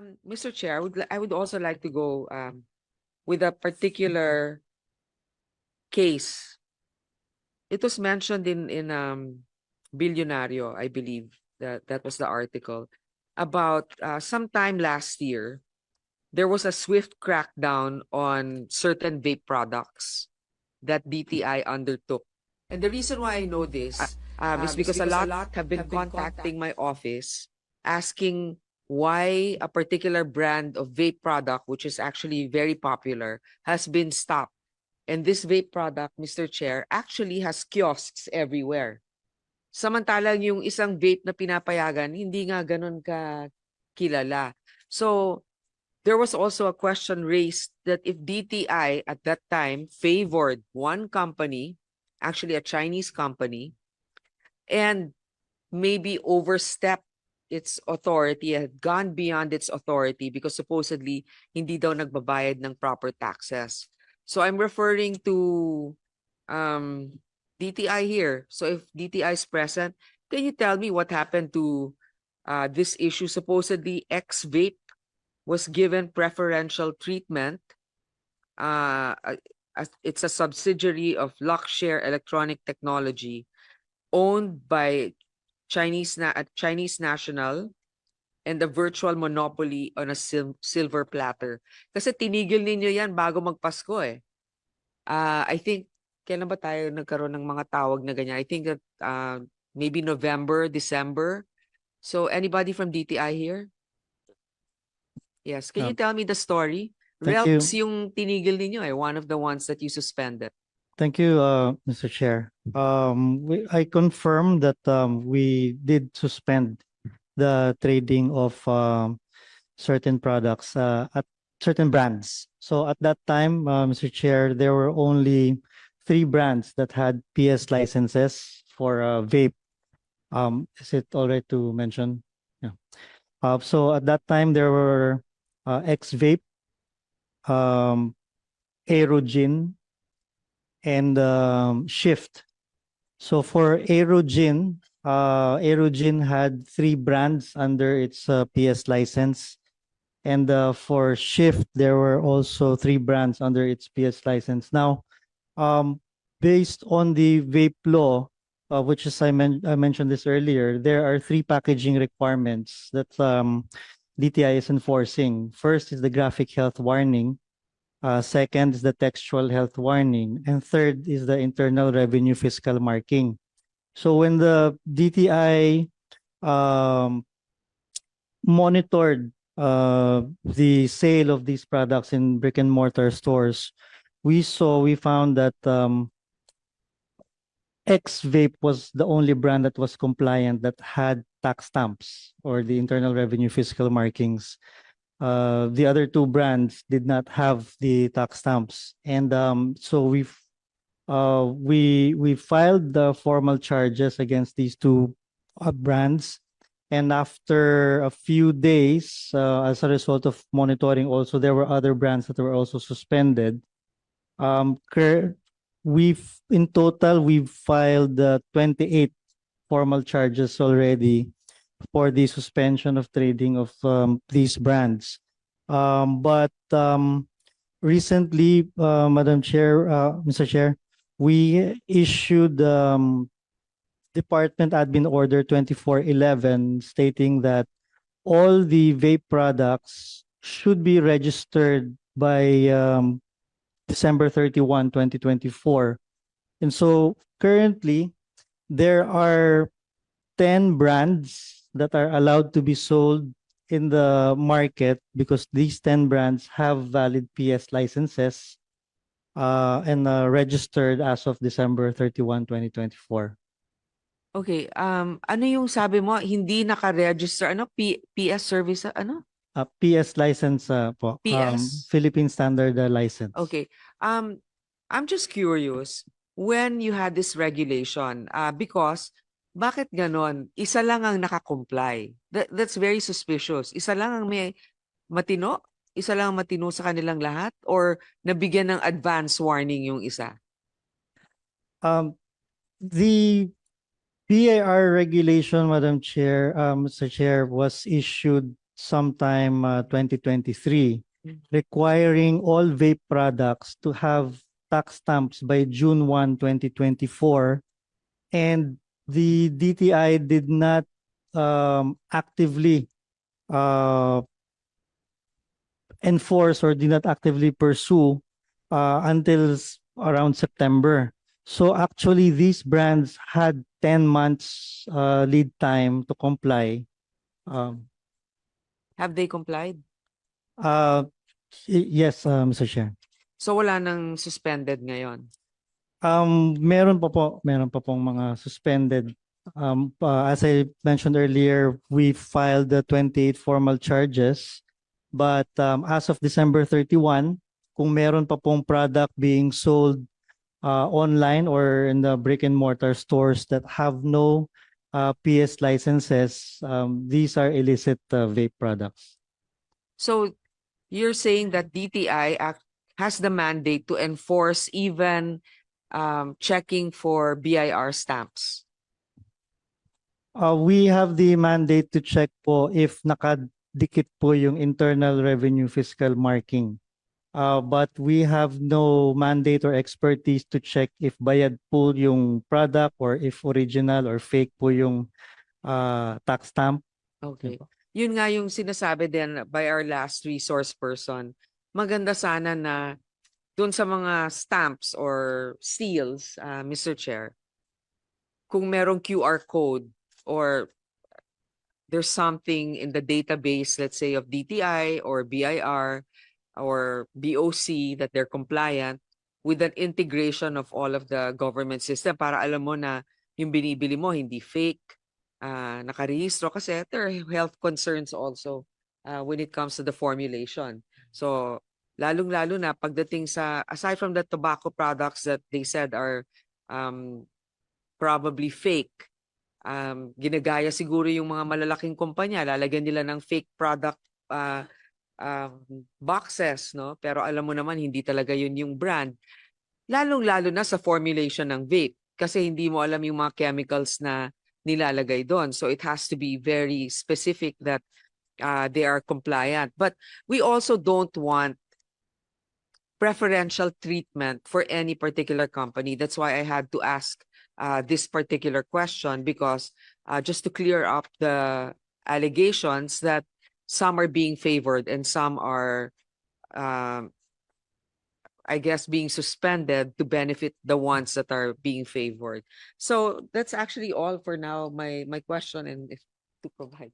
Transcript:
Um, Mr. Chair, I would, I would also like to go, um, with a particular case. It was mentioned in, in, um, Billionario, I believe, that, that was the article, about, uh, sometime last year, there was a swift crackdown on certain vape products that DTI undertook. And the reason why I know this, um, is because a lot have been contacting my office asking why a particular brand of vape product, which is actually very popular, has been stopped. And this vape product, Mr. Chair, actually has kiosks everywhere. Samantalang yung isang vape na pinapayagan, hindi nga ganun ka kilala. So, there was also a question raised that if DTI at that time favored one company, actually a Chinese company, and maybe overstepped its authority, had gone beyond its authority because supposedly hindi daw nagbabayad ng proper taxes. So I'm referring to um, DTI here. So if DTI is present, can you tell me what happened to uh, this issue? Supposedly X-Vape was given preferential treatment. Uh, it's a subsidiary of Lockshare Electronic Technology owned by Chinese na at Chinese national and the virtual monopoly on a sil- silver platter. Kasi tinigil ninyo yan bago magpasko eh. Ah, I think kailan ba tayo nagkaroon ng mga tawag na ganyan? I think that uh, maybe November, December. So anybody from DTI here? Yes, can you tell me the story? thank you. Relps yung tinigil ninyo eh, one of the ones that you suspended. Thank you, uh, Mr. Chair. Um, I confirm that, um, we did suspend the trading of, um, certain products, uh, at certain brands. So at that time, uh, Mr. Chair, there were only three brands that had PS licenses for, vape. Is it all right to mention? Yeah. So at that time, there were, X-Vape, Aerogin, and um, Shift. So for Aerogin, uh, had three brands under its uh, PS license. And uh, for Shift, there were also three brands under its PS license. Now, um, based on the vape law, uh, which is I, men- I mentioned this earlier, there are three packaging requirements that um, DTI is enforcing. First is the graphic health warning. Uh, second is the textual health warning. And third is the internal revenue fiscal marking. So when the DTI um, monitored uh, the sale of these products in brick and mortar stores, we saw, we found that um, X Vape was the only brand that was compliant that had tax stamps or the internal revenue fiscal markings uh, the other two brands did not have the tax stamps. And um, so we've uh, we we filed the formal charges against these two uh, brands. And after a few days, uh, as a result of monitoring, also there were other brands that were also suspended. Um, we've in total we've filed uh, 28 formal charges already for the suspension of trading of um, these brands. Um, but um, recently, uh, Madam Chair, uh, Mr. Chair, we issued um, Department Admin Order 2411 stating that all the vape products should be registered by um, December 31, 2024. And so currently, there are 10 brands that are allowed to be sold in the market because these 10 brands have valid PS licenses uh, and uh, registered as of December 31, 2024. Okay, um, ano yung sabi mo, hindi naka-register, ano, P- PS service, ano? Uh, PS license uh, po. Um, PS? Philippine Standard uh, License. Okay, um, I'm just curious, when you had this regulation, uh, because, bakit ganon? Isa lang ang nakakomply. That, that's very suspicious. Isa lang ang may matino? Isa lang ang matino sa kanilang lahat? Or nabigyan ng advance warning yung isa? Um, the BAR regulation, Madam Chair, um, Mr. Chair, was issued sometime uh, 2023, Mm. requiring all vape products to have tax stamps by June 1, 2024. And the DTI did not um, actively uh, enforce or did not actively pursue uh, until around September. So actually, these brands had 10 months uh, lead time to comply. Um, Have they complied? uh, yes, uh, Mr. Chair. So wala nang suspended ngayon. Um, meron pa po, meron pa pong mga suspended. Um, uh, as I mentioned earlier, we filed the 28 formal charges. But um, as of December 31, kung meron pa pong product being sold uh, online or in the brick and mortar stores that have no uh, PS licenses, um, these are illicit uh, vape products. So you're saying that DTI act has the mandate to enforce even um, checking for BIR stamps. Uh, we have the mandate to check po if nakadikit po yung internal revenue fiscal marking. Uh, but we have no mandate or expertise to check if bayad po yung product or if original or fake po yung uh, tax stamp. Okay. Yun nga yung sinasabi din by our last resource person. Maganda sana na dun sa mga stamps or seals, uh, Mr. Chair, kung merong QR code or there's something in the database, let's say of DTI or BIR or BOC that they're compliant with an integration of all of the government system para alam mo na yung binibili mo hindi fake, uh, nakarehistro kasi there are health concerns also uh, when it comes to the formulation. So, lalong-lalo na pagdating sa, aside from the tobacco products that they said are um, probably fake, um, ginagaya siguro yung mga malalaking kumpanya, lalagyan nila ng fake product uh, um, boxes, no? Pero alam mo naman, hindi talaga yun yung brand. Lalong-lalo na sa formulation ng vape kasi hindi mo alam yung mga chemicals na nilalagay doon. So it has to be very specific that uh, they are compliant. But we also don't want preferential treatment for any particular company. That's why I had to ask uh, this particular question because uh, just to clear up the allegations that some are being favored and some are, um, I guess, being suspended to benefit the ones that are being favored. So that's actually all for now. My my question and if to provide.